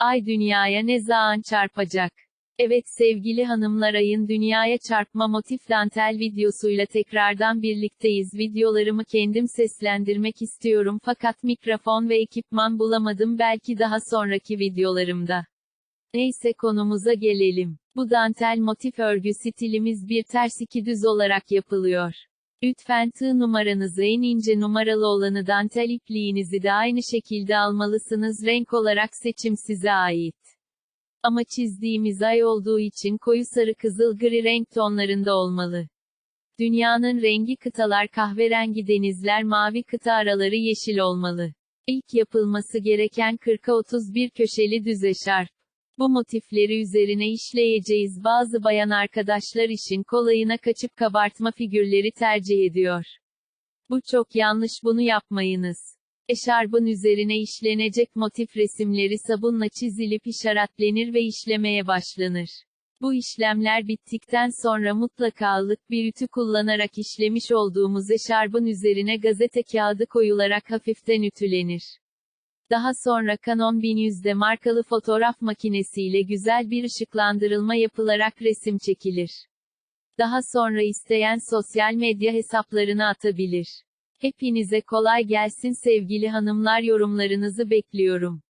Ay dünyaya ne zaman çarpacak? Evet sevgili hanımlar ayın dünyaya çarpma motif dantel videosuyla tekrardan birlikteyiz. Videolarımı kendim seslendirmek istiyorum fakat mikrofon ve ekipman bulamadım belki daha sonraki videolarımda. Neyse konumuza gelelim. Bu dantel motif örgü stilimiz bir ters iki düz olarak yapılıyor. Lütfen tığ numaranızı en ince numaralı olanı dantel ipliğinizi de aynı şekilde almalısınız. Renk olarak seçim size ait. Ama çizdiğimiz ay olduğu için koyu sarı kızıl gri renk tonlarında olmalı. Dünyanın rengi kıtalar kahverengi denizler mavi kıta araları yeşil olmalı. İlk yapılması gereken 40'a 31 köşeli düz eşarp. Bu motifleri üzerine işleyeceğiz. Bazı bayan arkadaşlar işin kolayına kaçıp kabartma figürleri tercih ediyor. Bu çok yanlış bunu yapmayınız. Eşarbın üzerine işlenecek motif resimleri sabunla çizilip işaretlenir ve işlemeye başlanır. Bu işlemler bittikten sonra mutlaka ılık bir ütü kullanarak işlemiş olduğumuz eşarbın üzerine gazete kağıdı koyularak hafiften ütülenir. Daha sonra Canon 1100'de markalı fotoğraf makinesiyle güzel bir ışıklandırılma yapılarak resim çekilir. Daha sonra isteyen sosyal medya hesaplarına atabilir. Hepinize kolay gelsin sevgili hanımlar yorumlarınızı bekliyorum.